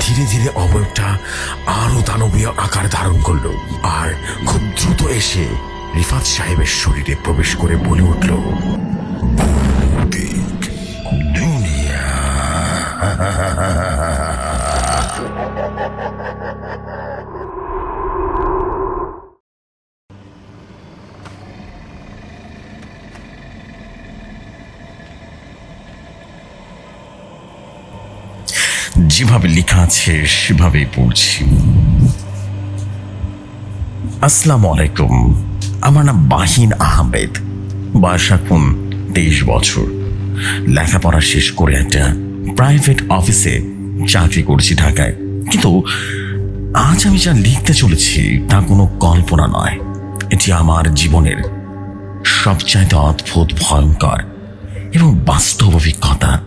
ধীরে ধীরে অবয়বটা আরও দানবীয় আকার ধারণ করল আর খুব দ্রুত এসে রিফাত সাহেবের শরীরে প্রবেশ করে বলে উঠল দুনিয়া যেভাবে লেখা আছে, সেভাবেই পড়ছি। আসসালামু আলাইকুম। আমার নাম বাহিন আহমেদ। বয়স এখন তেইশ বছর। লেখাপড়া শেষ করে একটা প্রাইভেট অফিসে চাকরি করছি ঢাকায়। কিন্তু আজ আমি যা লিখতে চলেছি, তা কোনো কল্পনা নয়। এটি আমার জীবনের সবচাইতে অদ্ভুত, ভয়ঙ্কর এবং বাস্তব অভিজ্ঞতা।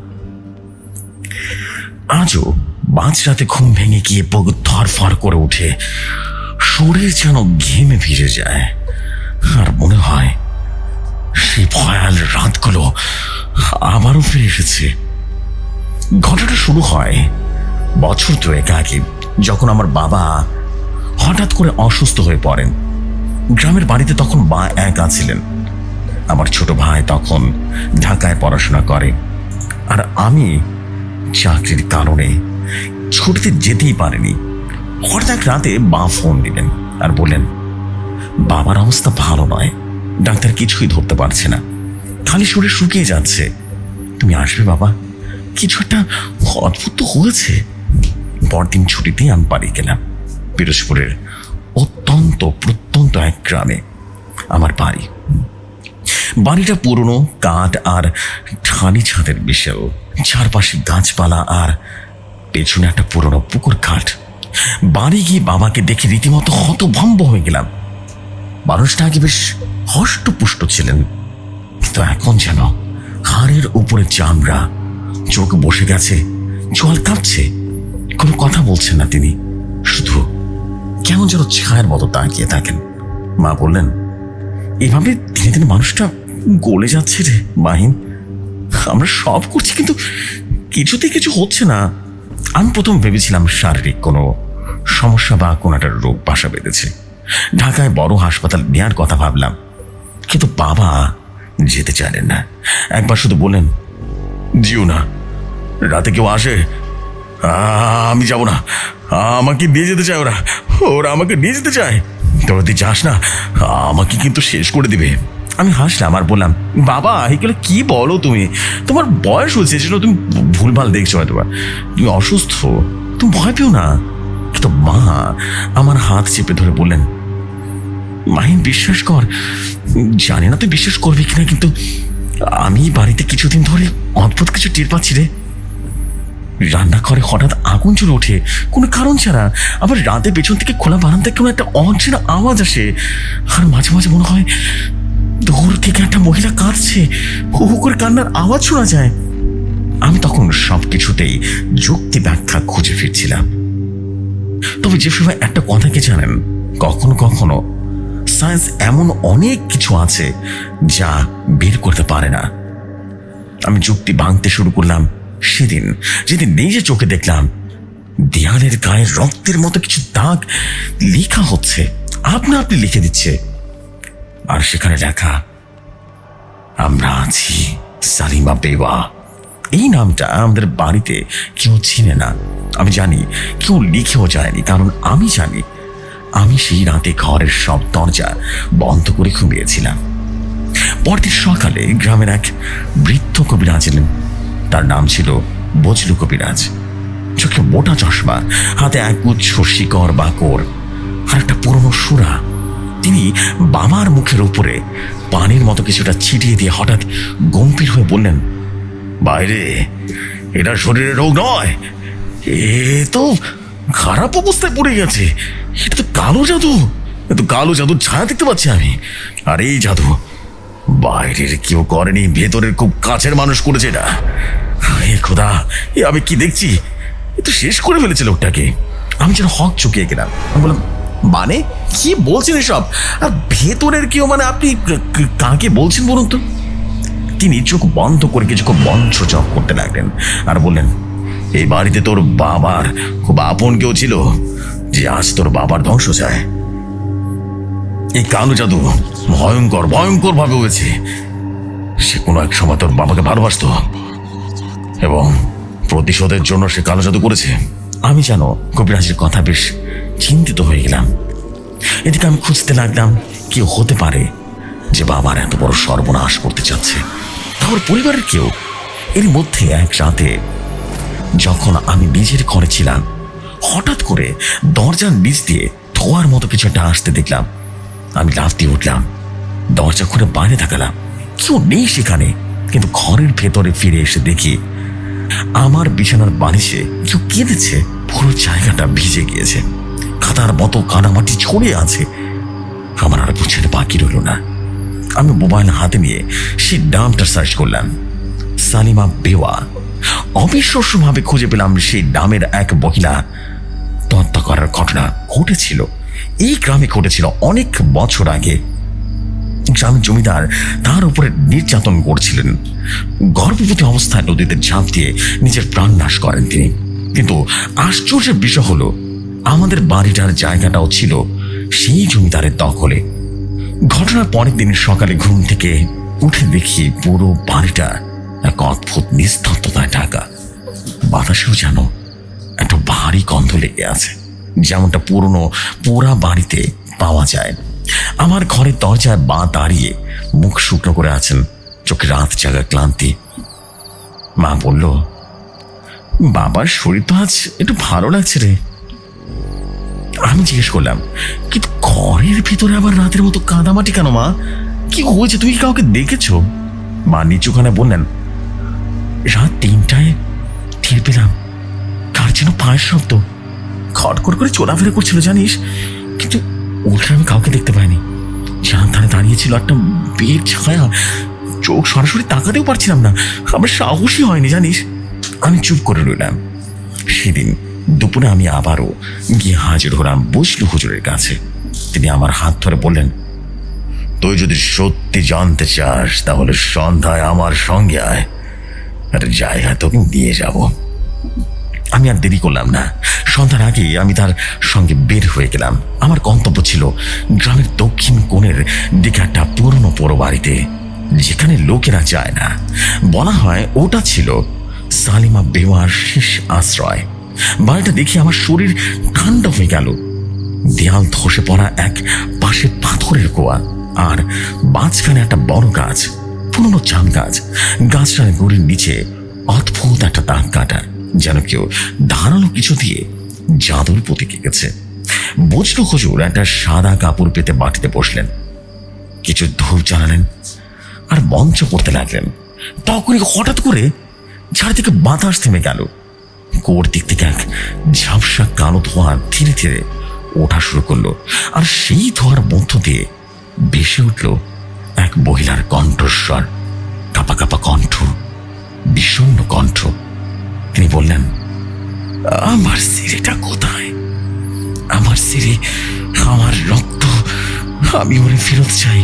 আজও মাঝরাতে ঘুম ভেঙে গিয়ে বুক ধরফর করে ওঠে শরীর যেন ঘেমে ভিজে যায়। আর মনে হয়, সেই ভয়াল রাতগুলো আবারও ফিরে এসেছে। ঘটনা শুরু হয় বছর দুয়েক আগে, যখন আমার বাবা হঠাৎ করে অসুস্থ হয়ে পড়েন। গ্রামের বাড়িতে তখন মা একা ছিলেন। আমার ছোট ভাই তখন ঢাকায় পড়াশোনা করে। আর আমি চাকরির কারণে ছুটিতে যেতেই পারেনি। হঠাৎ রাতে মা ফোন দিলেন আর বললেন, বাবার অবস্থা ভালো নয়। ডাক্তার কিছুই ধরতে পারছে না। খালি শরীর শুকিয়ে যাচ্ছে। তুমি আসবে বাবা। কিছু একটা অদ্ভুত হয়েছে। পরদিন ছুটিতেই আমি বাড়ি গেলাম। পিরোজপুরের অত্যন্ত প্রত্যন্ত এক গ্রামে আমার বাড়ি। বাড়িটা পুরনো কাঠ আর ঠানি ছাদের বিশেও চারপাশে গাছপালা আর পেছনে একটা পুরনো পুকুর ঘাট বাড়ি গিয়ে বাবাকে দেখে রীতিমতো হতভম্ব হয়ে গেলাম। মানুষটা আগে বেশ হষ্টপুষ্ট ছিলেন। কিন্তু এখন যেন হাড়ের উপরে চামড়া, চোখ বসে গেছে, জল কাঁপছে। কোনো কথা বলছেন না তিনি। শুধু কেমন যেন ছায়ের মতো তাকিয়ে থাকেন। মা বললেন, এভাবে দিনে দিনে মানুষটা গলে যাচ্ছে রে, মাহিন। আমরা সব করছি, কিন্তু কিছুতে কিছু হচ্ছে না। আমি প্রথম ভেবেছিলাম শারীরিক কোনো সমস্যা বা কোনো একটা রোগ বাসা বেঁধেছে। ঢাকায় বড় হাসপাতাল নেওয়ার কথা ভাবলাম, কিন্তু বাবা যেতে চাইলেন না। একবার শুধু বললেন, জিও না, রাতে কেউ আসে? আমি যাব না। আমাকে নিয়ে যেতে চায় ওরা। ওরা আমাকে নিয়ে যেতে চায়। তোরা তুই যাস না, আমাকে কিন্তু শেষ করে দিবে। আমি হাসলাম আর বললাম, বাবা, এগুলো কি বলো তুমি? তোমার বয়স হয়েছে সেটা তুমি ভুলভাল দেখছ হয়তো। তুমি অসুস্থ, তুমি ভয় পেও না। কিন্তু মা আমার হাত চেপে ধরে বললেন, মাহিন, বিশ্বাস কর, জানি না তুই বিশ্বাস করবি কিনা, কিন্তু আমি বাড়িতে কিছুদিন ধরে অদ্ভুত কিছু টের পাচ্ছি রে। রান্নাঘরে হঠাৎ আগুন জ্বলে ওঠে, কোনো কারণ ছাড়া। আবার রাতে পেছন থেকে খোলা বারান্দায় কোনো একটা অচেনা আওয়াজ আসে। আর মাঝে মাঝে মনে হয় দূর থেকে একটা মহিলা কাঁদছে। হু হু করে কান্নার আওয়াজ শোনা যায়। আমি তখন সব কিছুতেই যুক্তি ব্যাখ্যা খুঁজে ফিরছিলাম। তবে যে সময় একটা কথা কি জানেন? কখনো কখনো সায়েন্স এমন অনেক কিছু আছে যা বের করতে পারে না। আমি যুক্তি ভাঙতে শুরু করলাম সেদিন। যেদিন নিজে চোখে দেখলাম দেয়ালের গায়ে রক্তের মতো কিছু দাগ লেখা হচ্ছে। আপনা আপনি লিখে দিচ্ছে। আর সেখানে লেখা, আমরা আছি সালিমা বেওয়া। এই নামটা আমাদের বাড়িতে কেউ চিনে না। আমি জানি কেউ লিখেও যায়নি, কারণ আমি জানি আমি সেই রাতে ঘরের সব দরজা বন্ধ করে ঘুমিয়েছিলাম। পরদিন সকালে গ্রামের এক বৃদ্ধ কবিরাজ এলেন। তার নাম ছিল বজলু কবিরাজ। চোখে মোটা চশমা, হাতে এক গুচ্ছ শিকড় বাকর আর একটা পুরনো সুরা। তিনি বাবার মুখের উপরে পানির মতো কিছুটা ছিটিয়ে দিয়ে হঠাৎ গম্ভীর হয়ে বললেন, বাইরে, এটা শরীরের রোগ নয়। এ তো খারাপ অবস্থায় পড়ে গেছে। এটা তো কালো জাদু। তো কালো জাদুর ছায়া দেখতে পাচ্ছি আমি। আর এই জাদু বাইরের কেউ করেনি, ভেতরের খুব কাছের মানুষ করেছে এটা। এ খোদা, এ আমি কি দেখছি? এ তো শেষ করে ফেলেছে লোকটাকে। আমি যেন হক চুকিয়ে গেলাম। আমি বললাম মানে? কি বলছেন এসব? আর ভেতরের কেউ মানে আপনি কাকে বলছেন বলুন তো? তিনি চোখ বন্ধ করে কিছুক্ষণ বঞ্চ চক করতে লাগলেন আর বললেন, এই বাড়িতে তোর বাবার খুব আপন কেউ ছিল যে আজ তোর বাবার ধ্বংস চায়। এই কালো জাদু ভয়ঙ্কর ভয়ঙ্কর ভাবে হয়েছে। সে কোনো এক সময় তোর বাবাকে ভালোবাসতো এবং প্রতিশোধের জন্য সে কালো জাদু করেছে। আমি জানো কবিরাজের কথা বেশ চিন্তিত হয়ে গেলাম। এদিকে আমি খুঁজতে লাগলাম, কি হতে পারে যে বাবার এত বড় সর্বনাশ করতে চাচ্ছে। তারপর পরিবারের কেউ এর মধ্যে এক রাতে যখন আমি নিজের ঘরে ছিলাম, হঠাৎ করে দরজার নিচ দিয়ে ধোয়ার মতো কিছু একটা আসতে দেখলাম। আমি লাফ দিয়ে উঠলাম, দরজা খুলে বাইরে তাকালাম। কেউ নেই সেখানে, কিন্তু ঘরের ভেতরে ফিরে এসে দেখি আমার বিছানার বালিশে কেউ কেঁদেছে। পুরো জায়গাটা ভিজে গিয়েছে। কাদার মতো কানামাটি ছড়িয়ে আছে। আমার আর বুঝতে বাকি রইল না। আমি মোবাইল হাতে নিয়ে সেই ডামটা সার্চ করলাম। সালিমা বেওয়া। অবিশ্বাস্যভাবে খুঁজে পেলাম সেই ডামের এক মহিলা হত্যা করার ঘটনা ঘটেছিল। এই গ্রামে ঘটেছিল অনেক বছর আগে। গ্রামের জমিদার তার উপরে নির্যাতন করছিলেন। গর্ভবতী অবস্থায় নদীতে ঝাঁপ দিয়ে নিজের প্রাণ নাশ করেন তিনি। কিন্তু আশ্চর্যের বিষয় হলো, আমাদের বাড়িটার জায়গাটাও ছিল সেই জমিদারের দখলে। ঘটনার পরের দিন সকালে ঘুম থেকে উঠে দেখি পুরো বাড়িটা এক অদ্ভুত নিস্তব্ধতায় ঢাকা। বাতাসেও যেন একটা ভারী গন্ধ লেগে আছে, যেমনটা পুরনো পোড়া বাড়িতে পাওয়া যায়। আমার ঘরের দরজায় বা দাঁড়িয়ে মুখ শুকনো করে আছেন, চোখে রাত জাগা ক্লান্তি। মা বলল, বাবার শরীর তো আজ একটু ভালো লাগছে রে। আমি জিজ্ঞেস করলাম, কিন্তু ঘরের ভিতরে আবার রাতের মতো কাদামাটি কেন মা? কি হয়েছে? তুমি কাউকে দেখেছ? মা নিচুখানে বললেন, রাত তিনটায় টের পেলাম। কার যেন পায়ের শব্দ। খটখট করে চলাফেরা করছিল, জানিস? কিন্তু উঠে আমি কাউকে দেখতে পাইনি। জান ধারে দাঁড়িয়েছিল একটা বের ছায়া। চোখ সরাসরি তাকাতেও পারছিলাম না। আমার সাহসই হয়নি, জানিস? আমি চুপ করে রইলাম। সেদিন দুপুরে আমি আবারও গিয়ে হাজির হলাম বসলু হুজুরের কাছে। তিনি আমার হাত ধরে বললেন, তুই যদি সত্যি জানতে চাস, তাহলে সন্ধ্যায় আমার সঙ্গে আয়। একটা জায়গায় তোকে নিয়ে যাব। আমি আর দেরি করলাম না। সন্ধ্যার আগে আমি তার সঙ্গে বের হয়ে গেলাম। আমার গন্তব্য ছিল গ্রামের দক্ষিণ কোণের দিকে একটা পুরনো পোড়ো বাড়িতে যেখানে লোকেরা যায় না। বলা হয় ওটা ছিল সালিমা বেওয়ার শেষ আশ্রয়। বাড়িটা দেখে আমার শরীর ঠান্ডা হয়ে গেল। দেয়াল ধসে পড়া এক পাশে পাথরের কোয়া আর মাঝখানে একটা বড় গাছ, পুরনো চাম গাছ। গাছটার গুড়ির নিচে অদ্ভুত একটা দাগ কাটা। যেন কেউ ধারালো কিছু দিয়ে জাদুর প্রতীক এঁকেছে। বুঝলো হুজুর, একটা সাদা কাপড় পেতে মাটিতে বসলেন। কিছু ধূপ জ্বালালেন আর মঞ্চ করতে লাগলেন। তখনই হঠাৎ করে চারিদিকে বাতাস থেমে গেল। কোর দিক থেকে এক ঝাপসা কালো ধোঁয়া ধীরে ধীরে ওঠা শুরু করল আর সেই ধোঁয়ার মধ্য দিয়ে ভেসে উঠল এক মহিলার কণ্ঠস্বর। কাপা কাপা কণ্ঠ, বিষণ্ণ কণ্ঠ। তিনি বললেন, আমার সিঁড়িটা কোথায়? আমার সিঁড়ি, আমার রক্ত, আমি ওরে ফেরত চাই।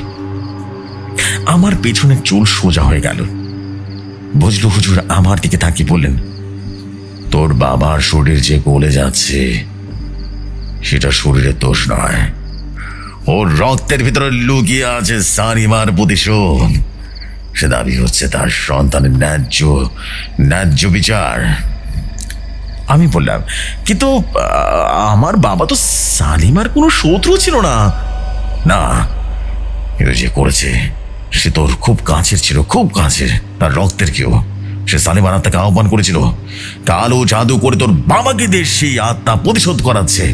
আমার পেছনে চুল সোজা হয়ে গেল। বুঝলো হুজুর, আমার দিকে তাকিয়ে বললেন, তোর বাবার শরীর যে গলে যাচ্ছে, সেটা শরীরের দোষ নয়। ওর রক্তের ভিতরে লুকিয়ে আছে সানিমার প্রতিশোধ সে দাবি হচ্ছে তার সন্তানের ন্যায্য ন্যায্য বিচার। আমি বললাম, কিন্তু আমার বাবা তো সালিমার কোনো শত্রু ছিল না। না, কিন্তু যে করেছে, সে তোর খুব কাছের ছিল, খুব কাছের, তার রক্তের কেউ। সে সালিমার আত্মাকে আহ্বান করেছিল, কালো জাদু করে তোর বাবাকে দিয়ে সেই আত্মা প্রতিশোধ করাচ্ছে।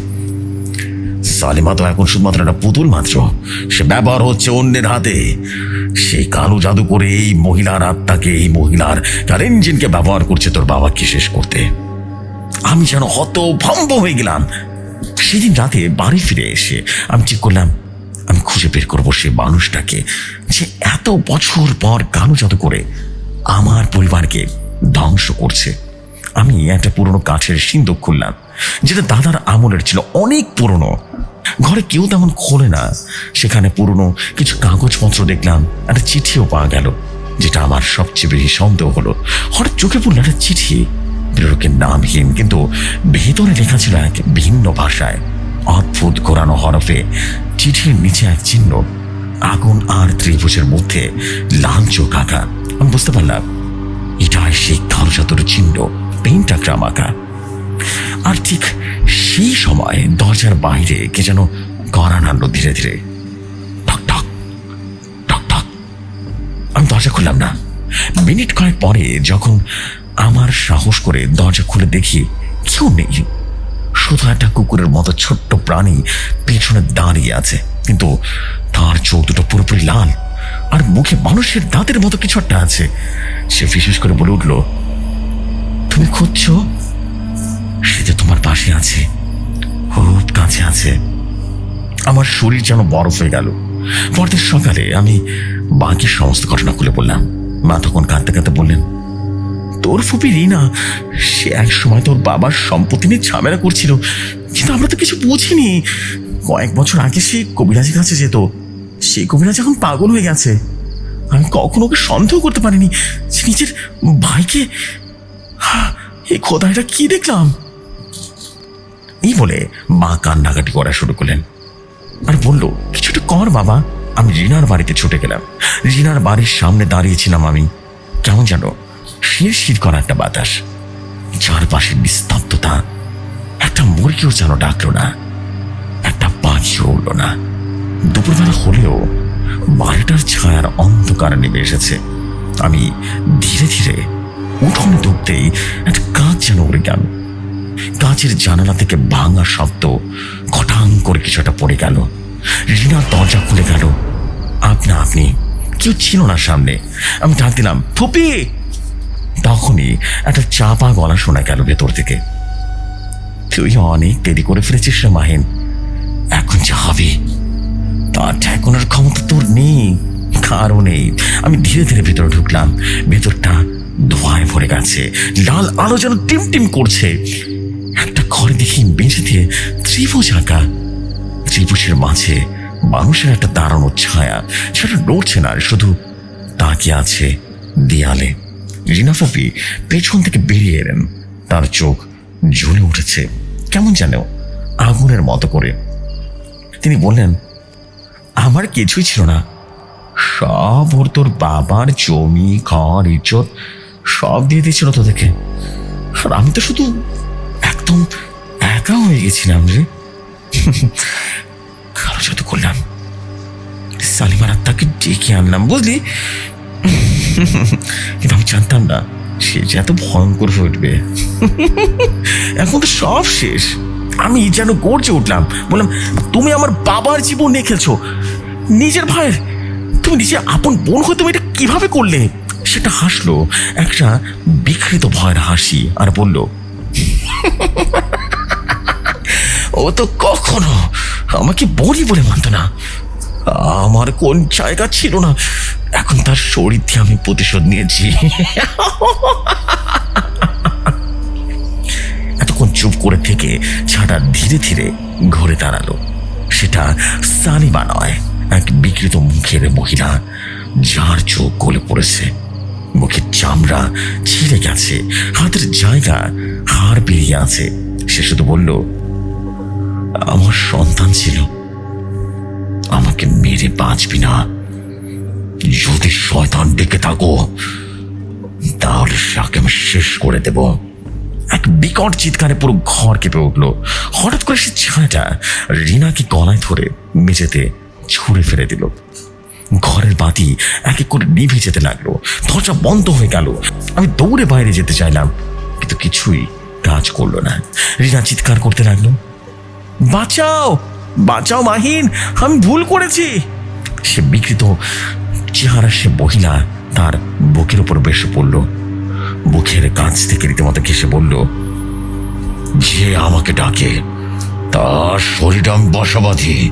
সালিমা তো এখন শুধুমাত্র একটা পুতুল মাত্র। সে ব্যবহার হচ্ছে অন্যের হাতে। সেই কালো জাদু করে এই মহিলার আত্মাকে, এই মহিলার তার ইঞ্জিনকে ব্যবহার করছে তোর বাবাকে শেষ করতে। আমি যেন হত ভম্ব হয়ে গেলাম। সেদিন রাতে বাড়ি ফিরে এসে আমি ঠিক করলাম, আমি খুঁজে বের করব সে মানুষটাকে, যে এত বছর পর কালো জাদু করে আমার পরিবারকে ধ্বংস করছে। আমি একটা পুরনো কাঠের সিন্দুক খুললাম। যেটা দাদার আমলের ছিল, অনেক পুরনো। ঘরে কেউ তেমন খোলে না। সেখানে পুরনো কিছু কাগজপত্র দেখলাম, একটা চিঠিও পাওয়া গেল, যেটা আমার সবচেয়ে বেশি সন্দেহ হলো। হঠাৎ চোখে পড়ল একটা চিঠি প্রেরকের নামহীন, কিন্তু ভেতরে লেখা ছিল এক ভিন্ন ভাষায়। অদ্ভুত ঘোরানো হরফে চিঠির নিচে এক চিহ্ন, আগুন আর ত্রিভুজের মধ্যে লাল চোখ আঁকা। আমি বুঝতে পারলাম, এটাই সেই কালো চিহ্ন পেইন্ট আঁকড়া মাখা আর ঠিক সেই সময় দরজার বাইরে কে যেন গড়া নাড়ল ধীরে ধীরে। ঠক ঠক ঠক আমি দরজা খুললাম না। মিনিট কয়েক পরে যখন আমার সাহস করে দরজা খুলে দেখি কেউ নেই। শুধু একটা কুকুরের মতো ছোট্ট প্রাণী পেছনে দাঁড়িয়ে আছে। কিন্তু তার চোখ দুটো পুরোপুরি লাল। আর মুখে মানুষের দাঁতের মতো কিছু একটা আছে। সে বিশেষ করে বলে উঠল, তুমি খুঁজছো? তোমার পাশে আছে, খুব কাছে আছে। আমার শরীর যেন বরফ হয়ে গেল। পরদিন সকালে আমি বাকি সমস্ত ঘটনা খুলে বললাম। মা তখন কাঁদতে কাঁদতে বললেন, তোর ফুপি রিনা, সে এক সময় তোর বাবার সম্পত্তি নিয়ে ঝামেলা করছিল, কিন্তু আমরা তো কিছু বুঝিনি। কয়েক বছর আগে সে কবিরাজের কাছে যেত, সেই কবিরাজ এখন পাগল হয়ে গেছে। আমি কখনো ওকে সন্দেহ করতে পারিনি যে নিজের ভাইকে এই খোদা এটা কি দেখলাম? এই বলে মা কান্নাকাটি করা শুরু করলেন। আর বলল কিছুটা কর বাবা, আমি রিনার বাড়িতে ছুটে গেলাম। রিনার বাড়ির সামনে দাঁড়িয়েছিলাম আমি। কেমন যেন শির শির করা একটা বাতাস। চারপাশে নিস্তব্ধতা। একটা মুরগিও যেন ডাকলো না, একটা পাখিও উঠল না। দুপুরবেলা হলেও বাড়িটার ছায়ার অন্ধকার নেমে এসেছে। আমি ধীরে ধীরে উঠোনে ঢুকতেই একটা কাজ যেন উড়ে গেল। কাঁচের জানালা থেকে ভাঙা শব্দ কটাং করে কিছু একটা পড়ে গেল। রিনার দরজা খুলে গেল। আপনা আপনি, কেউ ছিল না সামনে। আমি ডাক দিলাম ফুপি তখনই একটা চাপা গলা শোনা গেল ভেতর থেকে। তুই অনেক দেরি করে ফেলেছিস রে মাহিন। এখন যা হবে, তার ঠেকানোর ক্ষমতা তোর নেই। কারও নেই। আমি ধীরে ধীরে ভেতরে ঢুকলাম। ভেতরটা ধোঁয়ায় ভরে গেছে। লাল আলো যেন টিম টিম করছে। একটা ঘরে দেখি দিয়ে ত্রিভুজ আঁকা ত্রিভুজের মাঝে মানুষের একটা দাঁড়ানো ছায়া, সেটা নড়ছে না, শুধু তাকে আছে দেয়ালে। রিনা ফপি পেছন থেকে বেরিয়ে এলেন। তার চোখ জ্বলে উঠেছে। কেমন যেন আগুনের মতো করে। তিনি বললেন, আমার কিছুই ছিল না। সব ওর তোর বাবার জমি, ঘর, ইজ্জত, সব দিয়ে দিয়েছিল তোদেরকে। আর আমি তো শুধু একদম একা হয়ে গেছিলাম রে। কারও যত করলাম। সালিমার আত্মাকে ডেকে আনলাম, বুঝলি? কিন্তু আমি জানতাম না, সে যে এত ভয়ঙ্কর হয়ে উঠবে। এখন তো সব শেষ। আমি যেন গর্জে উঠলাম, বললাম, তুমি আমার বাবার জীবন নিয়ে খেলছো। নিজের ভাইয়ের, তুমি নিজের আপন বোন হয়ে তুমি এটা কীভাবে করলে? সেটা হাসলো একটা বিকৃত ভয়ের হাসি আর বলল ও তো কখনো আমাকে বড়ি বলে মানত না। আমার কোন জায়গা ছিল না। এখন তার শরীর দিয়ে আমি প্রতিশোধ নিয়েছি। এতক্ষণ চুপ করে থেকে ছাড়া ধীরে ধীরে ঘুরে দাঁড়াল। সেটা সালিমা নয়, এক বিকৃত মুখের মহিলা, যার চোখ গলে পড়েছে। মুখের চামড়া ছিঁড়ে গেছে, হাতের জায়গা হাড় বেরিয়ে আছে। সে শুধু বলল, আমার সন্তান ছিল। আমাকে মেরে বাঁচবি না। যদি শয়তান ডেকে থাকো, তাহলে তাকে আমি শেষ করে দেব। এক বিকট চিৎকারে পুরো ঘর কেঁপে উঠল। হঠাৎ করে সে ছায়াটা রিনাকে গলায় ধরে মেঝেতে ছুঁড়ে ফেলে দিল। ঘরের বাতি এক এক করে নিভে যেতে লাগল। দরজা বন্ধ হয়ে গেল। আমি দৌড়ে বাইরে যেতে চাইলাম, কিন্তু কিছুই কাজ করল না। রিনা চিৎকার করতে লাগল, বাঁচাও বাঁচাও মাহিন, আমি ভুল করেছি। সে বিকৃত চেহারা সে মহিলা তার বুকের উপর বেসে পড়ল। বুকের কাছ থেকে রীতিমতো ঘেসে বলল, যে আমাকে ডাকে, তার শরীর আমি বসাবাধি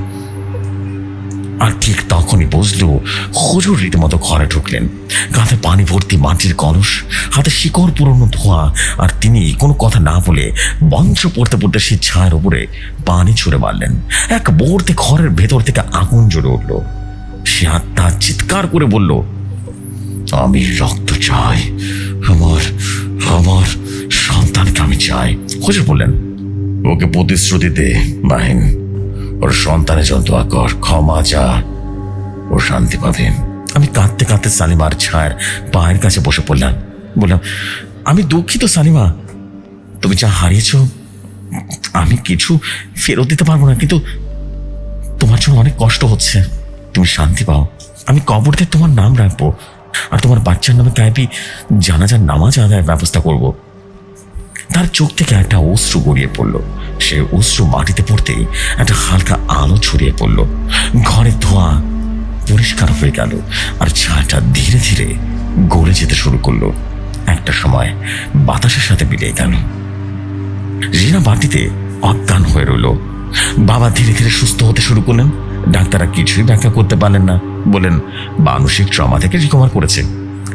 আর ঠিক তখনই বুঝলো, হুজুর রীতিমতো ঘরে ঢুকলেন। কাঁধে পানি ভর্তি মাটির কলস, হাতে শিকড় পুরনো ধোয়া, আর তিনি কোনো কথা না বলে মন্ত্র পড়তে পড়তে সেই ছায়ের উপরে পানি ছুঁড়ে মারলেন। এক মুহূর্তে ঘরের ভেতর থেকে আগুন জ্বলে উঠল। সে আত্মা চিৎকার করে বলল, আমি রক্ত চাই, আমার আমার সন্তানকে আমি চাই। হুজুর বললেন, ওকে প্রতিশ্রুতি দে বাহিন ওর সন্তানের জন্য দোয়া কর, ক্ষমা যা ও শান্তি পাবে। আমি কাঁদতে কাঁদতে সালিমার ছায়ের পায়ের কাছে বসে পড়লাম। বললাম, আমি দুঃখিত সালিমা। তুমি যা হারিয়েছ, আমি কিছু ফেরত দিতে পারব না, কিন্তু তোমার জন্য অনেক কষ্ট হচ্ছে। তুমি শান্তি পাও। আমি কবরতে তোমার নাম রাখব। আর তোমার বাচ্চার নামে কাইপি জানাজার নামাজ আদায়ের ব্যবস্থা করব। তার চোখ থেকে একটা অশ্রু গড়িয়ে পড়ল। সে অশ্রু মাটিতে পড়তেই একটা হালকা আলো ছড়িয়ে পড়ল। ঘরের ধোঁয়া পরিষ্কার হয়ে গেল আর ছায়াটা ধীরে ধীরে গড়ে যেতে শুরু করল। একটা সময় বাতাসের সাথে মিলিয়ে গেল। রিনা বাটিতে অজ্ঞান হয়ে রইল। বাবা ধীরে ধীরে সুস্থ হতে শুরু করলেন। ডাক্তাররা কিছুই ব্যাখ্যা করতে পারলেন না। বলেন মানসিক ট্রমা থেকে রিকভার করেছে।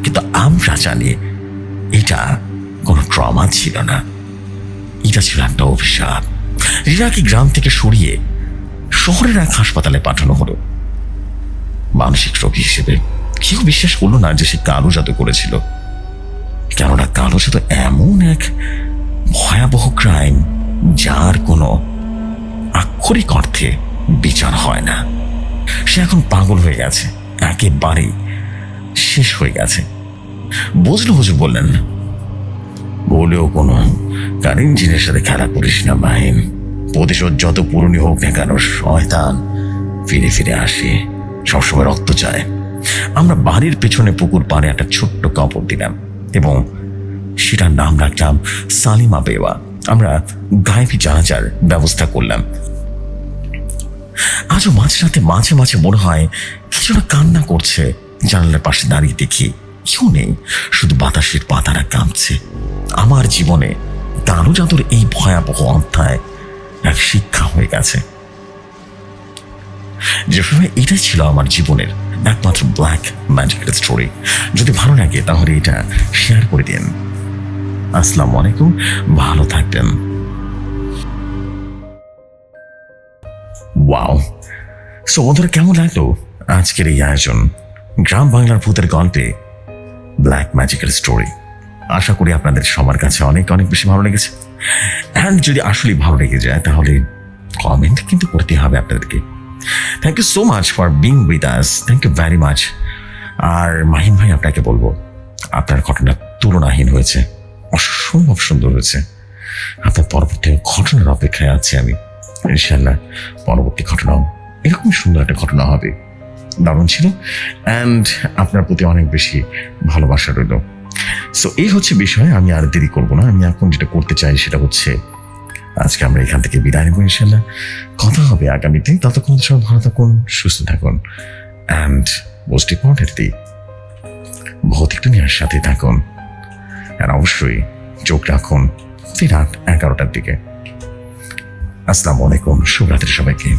কিন্তু আমরা জানি এটা কোনো ট্রমা ছিল না। এটা ছিল একটা অভিশাপ। রিনাকে গ্রাম থেকে সরিয়ে শহরের এক হাসপাতালে পাঠানো হলো। মানসিক রোগী হিসেবে কেউ বিশ্বাস করল না যে সে কালো জাদু করেছিল। কেননা কালো জাদু এমন এক ভয়াবহ ক্রাইম যার কোনো আক্ষরিক অর্থে বিচার হয় না। সে এখন পাগল হয়ে গেছে। একেবারেই শেষ হয়ে গেছে। বুঝলো হুজুর বললেন বলেও কোনো কারেন্ট জিনের সাথে খেলা করিস না, মাহিন। প্রতিশোধ যত পুরনি হোক না কেন, শয়তান ফিরে ফিরে আসে। সবসময় রক্ত চায়। আমরা বাড়ির পেছনে পুকুর পাড়ে একটা ছোট্ট কাপড় দিলাম এবং সেটার নাম রাখলাম সালিমা বেওয়া। আমরা গায়েবী জানাজার ব্যবস্থা করলাম। আজও মাঝরাতে মাঝে মাঝে মনে হয় কিছু না কান্না করছে জানালার পাশে দাঁড়িয়ে দেখি। কেউ নেই। শুধু বাতাসের পাতারা কাঁপছে। আমার জীবনে কালো জাদুর এই ভয়াবহ অধ্যায় এক শিক্ষা হয়ে গেছে। যে সময় এটাই ছিল আমার জীবনের একমাত্র ব্ল্যাক ম্যাজিক্যাল স্টোরি যদি ভালো লাগে, তাহলে এটা শেয়ার করে দিন। আসসালামু আলাইকুম, ভালো থাকবেন। ওয়াও সো কেমন লাগল আজকের এই আয়োজন? গ্রাম বাংলার ভূতের গল্পে ব্ল্যাক ম্যাজিক্যাল স্টোরি আশা করি আপনাদের সবার কাছে অনেক অনেক বেশি ভালো লেগেছে। অ্যান্ড যদি আসলেই ভালো লেগে যায়, তাহলে কমেন্ট কিন্তু করতে হবে আপনাদেরকে। Thank you so much for being with us thank you very much আর মাহিম ভাই, আপনাকে বলব, আপনার ঘটনা তুলনাহীন হয়েছে। অসম্ভব সুন্দর হয়েছে। আপনার পরবর্তী ঘটনার অপেক্ষায় আছি আমি। ইনশাল্লাহ পরবর্তী ঘটনাও এরকম সুন্দর একটা ঘটনা হবে। দারুণ ছিল অ্যান্ড আপনার প্রতি অনেক বেশি ভালোবাসা রইল। সো এই হচ্ছে বিষয়, আমি আর দেরি করব না। আমি এখন যেটা করতে চাই সেটা হচ্ছে, আজকে আমরা এখান থেকে বিদায় নেব ইনশাল্লাহ কথা হবে আগামীতে। ততক্ষণ সবাই ভালো থাকুন, সুস্থ থাকুন অ্যান্ড মোস্ট ইম্পর্টেন্টলি ভৌতিক দুনিয়ার সাথে থাকুন। আর অবশ্যই চোখ রাখুন রাত এগারোটার দিকে। আসসালামু আলাইকুম, শুভরাত্রি সবাইকে।